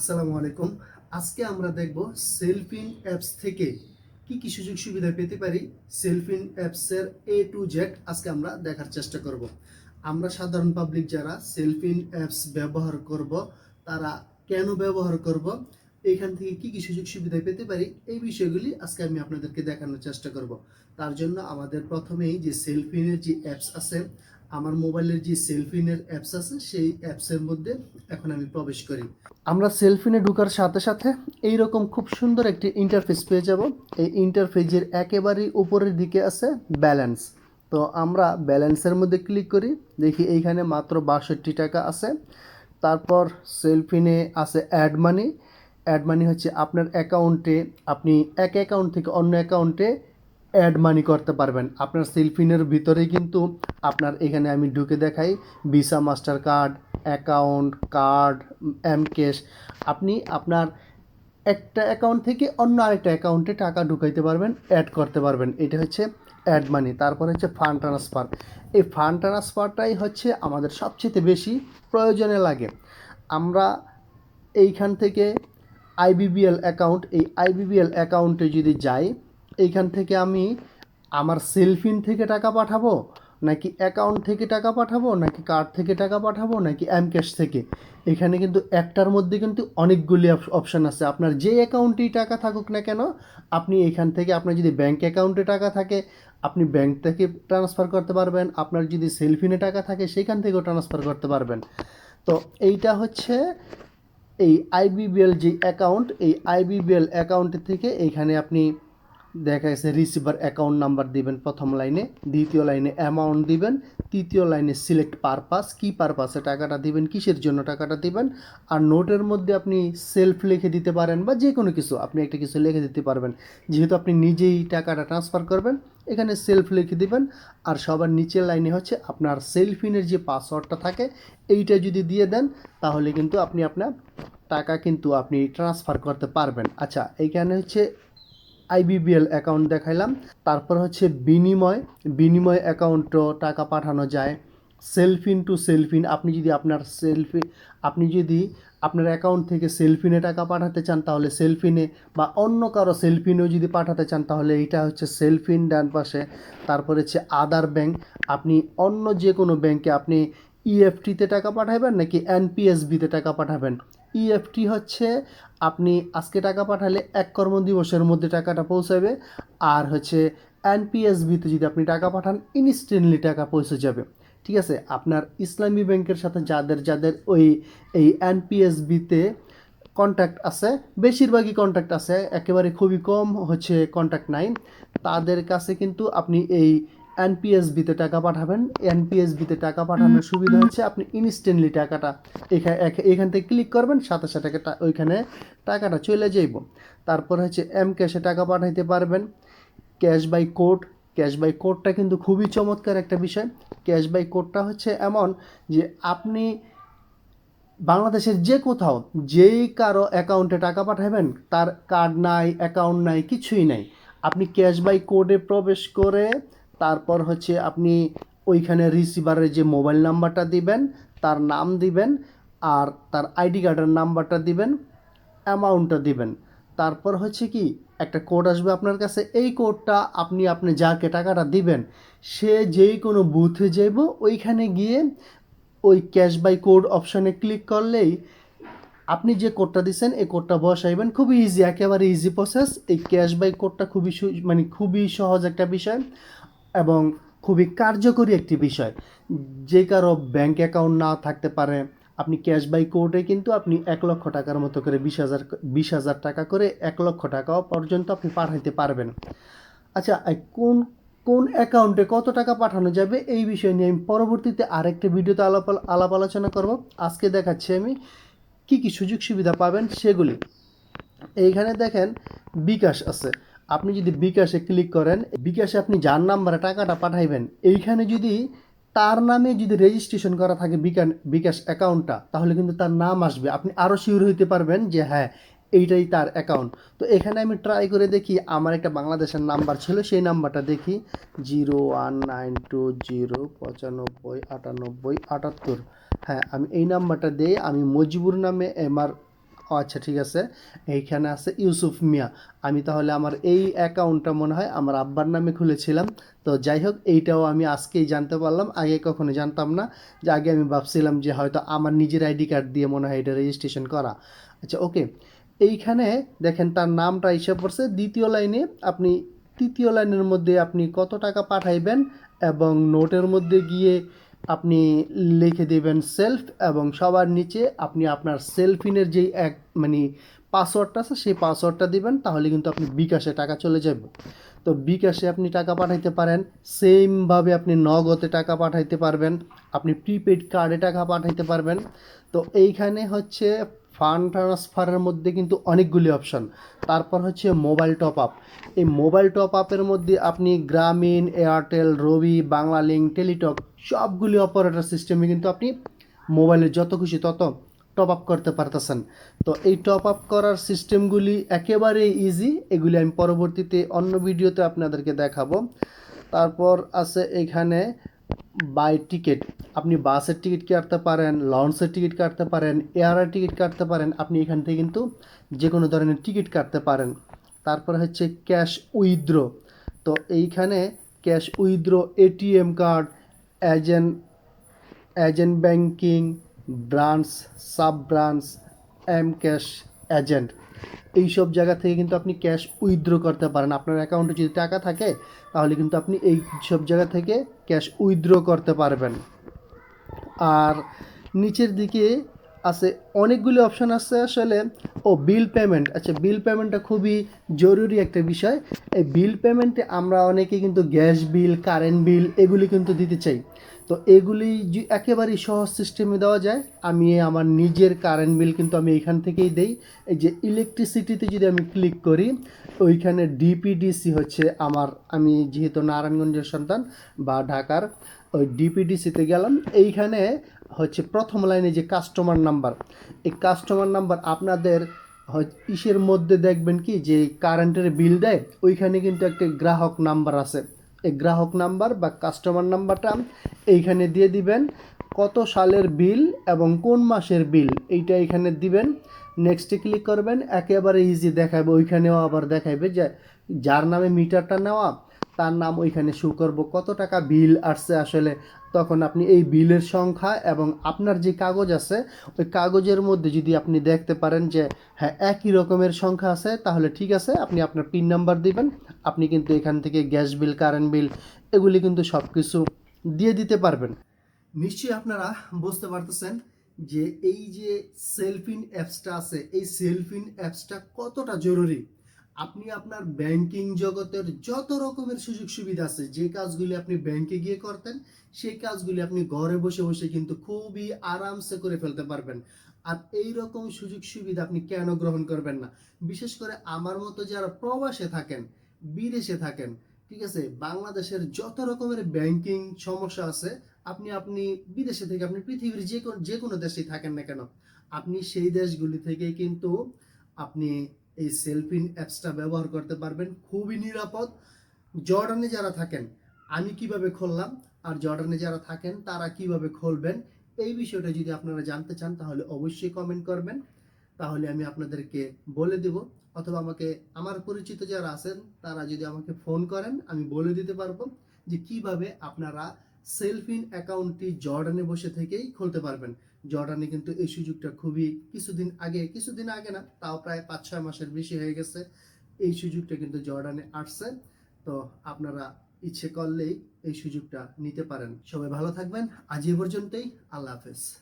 আসসালামু আলাইকুম। আজকে আমরা দেখব সেলফিন অ্যাপস থেকে কি কি সুযোগ সুবিধা পেতে পারি সেলফিন অ্যাপসের এ টু জেড আজকে আমরা দেখার চেষ্টা করব। আমরা সাধারণ পাবলিক যারা সেলফিন অ্যাপস ব্যবহার করব, তারা কেন ব্যবহার করব, এখান থেকে কি কি সুযোগ সুবিধা পেতে পারি, এই বিষয়গুলি আজকে আমি আপনাদেরকে দেখানোর চেষ্টা করব। তার জন্য আমাদের প্রথমেই যে সেলফিনের যে অ্যাপস আছে আমার মোবাইলের যে সেলফিনের অ্যাপস আছে, সেই অ্যাপসের মধ্যে এখন আমি প্রবেশ করি। আমরা সেলফিনে ঢোকার সাথে সাথে এই রকম খুব সুন্দর একটি ইন্টারফেস পেয়ে যাব। এই ইন্টারফেসের একেবারেই উপরের দিকে আছে ব্যালেন্স তো আমরা ব্যালেন্সের মধ্যে ক্লিক করি, দেখি এইখানে মাত্র বাষট্টি টাকা আছে। তারপর সেলফিনে আছে অ্যাড মানি অ্যাড মানি হচ্ছে আপনার অ্যাকাউন্টে আপনি এক অ্যাকাউন্ট থেকে অন্য অ্যাকাউন্টে অ্যাড মানি করতে পারবেন। আপনার সেলফিনের ভিতরেই কিন্তু আপনার এখানে আমি ঢুকে দেখাই Visa Master card account card M cash আপনি আপনার একটা অ্যাকাউন্ট থেকে অন্য আরেকটা অ্যাকাউন্টে টাকা ঢুকাইতে পারবেন অ্যাড করতে পারবেন। এটা হচ্ছে অ্যাড মানি তারপর হচ্ছে ফান্ড ট্রান্সফার এই ফান্ড ট্রান্সফারটাই হচ্ছে আমাদের সবচেয়ে বেশি প্রয়োজনে লাগে। আমরা এইখান থেকে আইবিবিএল অ্যাকাউন্ট এই আইবিবিএল অ্যাকাউন্টে যদি যাই এইখান থেকে আমি আমার সেলফিন থেকে টাকা পাঠাবো? নাকি অ্যাকাউন্ট থেকে টাকা পাঠাবো? নাকি কার্ড থেকে টাকা পাঠাবো? নাকি এম ক্যাশ থেকে? এখানে কিন্তু একটার মধ্যে কিন্তু অনেকগুলি অপশান আছে। আপনার যে অ্যাকাউন্টেই টাকা থাকুক না কেন, আপনি এখান থেকে আপনার যদি ব্যাংক অ্যাকাউন্টে টাকা থাকে, আপনি ব্যাংক থেকে ট্রান্সফার করতে পারবেন। আপনার যদি সেলফিনে টাকা থাকে, সেখান থেকেও ট্রান্সফার করতে পারবেন। তো এইটা হচ্ছে এই আইবিবিএল যে অ্যাকাউন্ট এই আইবিবিএল অ্যাকাউন্ট থেকে এইখানে আপনি দেখা গেছে রিসিভার অ্যাকাউন্ট নাম্বার দিবেন প্রথম লাইনে, দ্বিতীয় লাইনে অ্যামাউন্ট দিবেন, তৃতীয় লাইনে সিলেক্ট পারপাস কি পারপাসে টাকাটা দিবেন, কিসের জন্য টাকাটা দিবেন, আর নোটের মধ্যে আপনি সেলফ লিখে দিতে পারেন বা যে কোনো কিছু, আপনি একটা কিছু লিখে দিতে পারবেন। যেহেতু আপনি নিজেই টাকাটা ট্রান্সফার করবেন, এখানে সেলফ লিখে দিবেন, আর সবার নিচের লাইনে হচ্ছে আপনার সেলফিনের যে পাসওয়ার্ডটা থাকে, এইটা যদি দিয়ে দেন, তাহলে কিন্তু আপনি আপনার টাকা কিন্তু আপনি ট্রান্সফার করতে পারবেন। আচ্ছা এইখানে হচ্ছে আইবিবিএল অ্যাকাউন্ট দেখাইলাম। তারপর হচ্ছে বিনিময়। বিনিময় অ্যাকাউন্টও টাকা পাঠানো যায়। সেলফিন টু সেলফিন আপনি যদি আপনার সেলফি আপনি যদি আপনার অ্যাকাউন্ট থেকে সেলফিনে টাকা পাঠাতে চান, তাহলে সেলফিনে বা অন্য কারও সেলফিনেও যদি পাঠাতে চান, তাহলে এইটা হচ্ছে সেলফিন ডান পাশে। তারপরে হচ্ছে আদার ব্যাংক আপনি অন্য যে কোনো ব্যাংকে আপনি ইএফটিতে টাকা পাঠাবেন নাকি এনপিএসবিতে টাকা পাঠাবেন? ইএফটি হচ্ছে আপনি আজকে টাকা পাঠালে এক কর্মদিবসের মধ্যে টাকাটা পৌঁছাবে। আর হচ্ছে এনপিএসবিতে যদি আপনি টাকা পাঠান ইনস্ট্যান্টলি টাকা পৌঁছে যাবে। ঠিক আছে? আপনার ইসলামী ব্যাংকের সাথে যাদের যাদের ওই, এই এনপিএসবিতে কন্ট্যাক্ট আছে, বেশিরভাগই কন্ট্যাক্ট আছে, একেবারে খুবই কম হচ্ছে কন্ট্যাক্ট নাই। তাদের কাছে কিন্তু আপনি এই এনপিএসবিতে টাকা পাঠাবেন। এনপিএসবিতে টাকা পাঠানোর সুবিধা হচ্ছে আপনি ইনস্ট্যান্টলি টাকাটা এখানে এখান থেকে ক্লিক করবেন সাথে সাথে ওইখানে টাকাটা চলে যাইব। তারপর হচ্ছে এম ক্যাশে টাকা পাঠাইতে পারবেন। Cash by code cash by কোডটা কিন্তু খুবই চমৎকার একটা বিষয়। ক্যাশ বাই কোডটা হচ্ছে এমন যে আপনি বাংলাদেশের যে কোথাও যেই কারও অ্যাকাউন্টে টাকা পাঠাবেন তার কার্ড নাই অ্যাকাউন্ট নাই কিছুই নাই। আপনি ক্যাশ বাই কোডে প্রবেশ করে তারপর হচ্ছে আপনি ওইখানে রিসিভারের যে মোবাইল নাম্বারটা দিবেন, তার নাম দিবেন আর তার আইডি কার্ডের নাম্বারটা দিবেন অ্যামাউন্টটা দিবেন। তারপর হচ্ছে কি, একটা কোড আসবে আপনার কাছে। এই কোডটা আপনি আপনি যাকে টাকাটা দিবেন, সে যেই কোনো বুথে যাইব, ওইখানে গিয়ে ওই ক্যাশ বাই কোড অপশানে ক্লিক করলেই আপনি যে কোডটা দিচ্ছেন এই কোডটা বসাইবেন। খুবই ইজি একেবারে ইজি প্রসেস এই ক্যাশ বাই কোডটা খুবই মানে খুবই সহজ একটা বিষয়। এবং খুবই কার্যকরী একটি বিষয়। যে কারও ব্যাংক অ্যাকাউন্ট না থাকতে পারে, আপনি ক্যাশ বাই কোর্টে কিন্তু আপনি এক লক্ষ টাকার মতো করে বিশ হাজার বিশ হাজার টাকা করে এক লক্ষ টাকা পর্যন্ত আপনি পাঠাইতে পারবেন। আচ্ছা কোন কোন অ্যাকাউন্টে কত টাকা পাঠানো যাবে এই বিষয় নিয়ে আমি পরবর্তীতে আরেকটা ভিডিওতে আলাপ আলাপ আলোচনা করব। আজকে দেখাচ্ছি আমি কি কি সুযোগ সুবিধা পাবেন সেগুলি। এইখানে দেখেন বিকাশ আছে। আপনি যদি বিকাশে ক্লিক করেন, বিকাশে আপনি যার নাম্বারে টাকাটা পাঠাইবেন, এইখানে যদি তার নামে যদি রেজিস্ট্রেশন করা থাকে বিকাশ অ্যাকাউন্টটা তাহলে কিন্তু তার নাম আসবে। আপনি আরও শিওর হইতে পারবেন যে হ্যাঁ এইটাই তার অ্যাকাউন্ট তো এখানে আমি ট্রাই করে দেখি, আমার একটা বাংলাদেশের নাম্বার ছিল, সেই নাম্বারটা দেখি। Zero one nine two zero পঁচানব্বই আটানব্বই আটাত্তর। হ্যাঁ আমি এই নাম্বারটা দিয়ে আমি মজিবুর নামে আমার আচ্ছা ঠিক আছে। এইখানে আছে ইউসুফ মিয়া। আমি তাহলে আমার এই অ্যাকাউন্টটা মনে হয় আমার আব্বার নামে খুলেছিলাম। তো যাই হোক, এইটাও আমি আজকেই জানতে পারলাম। আগে কখনো জানতাম না। যে আগে আমি ভাবছিলাম যে হয়তো আমার নিজের আইডি কার্ড দিয়ে মনে হয় এটা রেজিস্ট্রেশন করা। আচ্ছা ওকে এইখানে দেখেন তার নামটা এসে পড়ছে। দ্বিতীয় লাইনে আপনি, তৃতীয় লাইনের মধ্যে আপনি কত টাকা পাঠাইবেন এবং নোটের মধ্যে গিয়ে আপনি লিখে দেবেন সেলফ এবং সবার নিচে আপনি আপনার সেলফিনের যেই এক মানে পাসওয়ার্ডটা আছে, সেই পাসওয়ার্ডটা দিবেন, তাহলে কিন্তু আপনি বিকাশে টাকা চলে যাবে। তো বিকাশে আপনি টাকা পাঠাইতে পারেন সেমভাবে আপনি নগদে টাকা পাঠাইতে পারবেন, আপনি প্রিপেড কার্ডে টাকা পাঠাইতে পারবেন। তো এইখানে হচ্ছে ফান্ড ট্রান্সফারের মধ্যে কিন্তু অনেকগুলি অপশান। তারপর হচ্ছে মোবাইল টপ আপ এই মোবাইল টপ আপের মধ্যে আপনি গ্রামীণ, এয়ারটেল, রবি বাংলালিঙ্ক টেলিটক সবগুলি অপারেটর সিস্টেমে কিন্তু আপনি মোবাইলে যত খুশি তত টপ আপ করতে পারতেছেন। তো এই টপ আপ করার সিস্টেমগুলি একেবারে ইজি এগুলি আমি পরবর্তীতে অন্য ভিডিওতে আপনাদেরকে দেখাবো। তারপর আছে এখানে বাই টিকিট আপনি বাসের টিকিট কাটতে পারেন লঞ্চের টিকিট কাটতে পারেন এয়ারের টিকিট কাটতে পারেন, আপনি এখান থেকে কিন্তু যে কোনো ধরনের টিকিট কাটতে পারেন। তারপরে হচ্ছে ক্যাশ উইথড্র তো এইখানে cash withdraw ATM card agent agent banking branch sub branch M cash agent এইসব জায়গা থেকে কিন্তু আপনি ক্যাশ উইথড্র করতে পারেন। আপনার অ্যাকাউন্টে যদি টাকা থাকে, তাহলে কিন্তু আপনি এই সব জায়গা থেকে ক্যাশ উইথড্র করতে পারবেন। আর নিচের দিকে আছে অনেকগুলি অপশান আছে আসলে। ও বিল পেমেন্ট আচ্ছা বিল পেমেন্টটা খুবই জরুরি একটা বিষয়। এই বিল পেমেন্টে আমরা অনেকে কিন্তু গ্যাস বিল কারেন্ট বিল এগুলি কিন্তু দিতে চাই। তো এগুলি একেবারেই সহজ সিস্টেমে দেওয়া যায়। আমি আমার নিজের কারেন্ট বিল কিন্তু আমি এইখান থেকেই দেই। এই যে ইলেকট্রিসিটিতে যদি আমি ক্লিক করি, ওইখানে ডিপিডিসি হচ্ছে আমার, আমি যেহেতু নারায়ণগঞ্জের সন্তান বা ঢাকার, ওই ডিপিডিসিতে গেলাম। এইখানে হচ্ছে প্রথম লাইনে যে কাস্টমার নাম্বার এই কাস্টমার নাম্বার আপনাদের ইসের মধ্যে দেখবেন কি? যে কারেন্টের বিল দেয়, ওইখানে কিন্তু একটা গ্রাহক নাম্বার আছে। গ্রাহক নাম্বার বা কাস্টমার নাম্বারটা এইখানে দিয়ে দিবেন। কত সালের বিল এবং কোন মাসের বিল এইটা এখানে দিবেন। নেক্সটে ক্লিক করবেন, একেবারে ইজি দেখাবে, ওইখানেও আবার দেখাবে যে যার নামে মিটারটা নেওয়া, তার নাম ওইখানে শু করব। কত টাকা বিল আসছে আসলে তখন আপনি এই বিলের সংখ্যা এবং আপনার যে কাগজ আছে, ওই কাগজের মধ্যে যদি আপনি দেখতে পারেন যে হ্যাঁ একই রকমের সংখ্যা আছে, তাহলে ঠিক আছে, আপনি আপনার পিন নাম্বার দিবেন। আপনি কিন্তু এখান থেকে গ্যাস বিল, কারেন্ট বিল, এগুলি কিন্তু সব কিছু দিয়ে দিতে পারবেন। নিশ্চয়ই আপনারা বুঝতে পারতেছেন যে, এই যে সেলফিন অ্যাপসটা আছে, এই সেলফিন অ্যাপসটা কতটা জরুরি? আপনি আপনার ব্যাংকিং জগতের যত রকমের সুযোগ সুবিধা আছে, যে কাজগুলি আপনি ব্যাংকে গিয়ে করতেন, সেই কাজগুলি আপনি ঘরে বসে বসে কিন্তু খুবই আরামসে করে ফেলতে পারবেন। আর এই রকম সুযোগ সুবিধা আপনি কেন গ্রহণ করবেন না? বিশেষ করে আমার মতো যারা প্রবাসে থাকেন, বিদেশে থাকেন, ঠিক আছে? বাংলাদেশের যত রকমের ব্যাংকিং সমস্যা আছে, আপনি আপনি বিদেশে থেকে, আপনি পৃথিবীর যে কোনো যে কোনো দেশেই থাকেন না কেন, আপনি সেই দেশগুলি থেকে কিন্তু আপনি এই সেলফিন অ্যাপসটা ব্যবহার করতে পারবেন। খুবই নিরাপদ। জর্ডানে যারা থাকেন, আমি কীভাবে খুললাম আর জর্ডানে যারা থাকেন, তারা কীভাবে খুলবেন, এই বিষয়টা যদি আপনারা জানতে চান, তাহলে অবশ্যই কমেন্ট করবেন। তাহলে আমি আপনাদেরকে বলে দেব। অথবা আমাকে, আমার পরিচিত যারা আছেন, তারা যদি আমাকে ফোন করেন, আমি বলে দিতে পারব যে কীভাবে আপনারা সেলফিন অ্যাকাউন্টটি জর্ডানে বসে থেকেই খুলতে পারবেন। জর্ডানে কিন্তু এই সুযোগটা খুবই কিছুদিন আগে কিছুদিন আগে না, তাও প্রায় পাঁচ ছয় মাসের বেশি হয়ে গেছে। এই সুযোগটা কিন্তু জর্ডানে আসছে। তো আপনারা ইচ্ছে করলেই এই সুযোগটা নিতে পারেন। সবাই ভালো থাকবেন। আজ এ পর্যন্তই। আল্লাহ হাফেজ।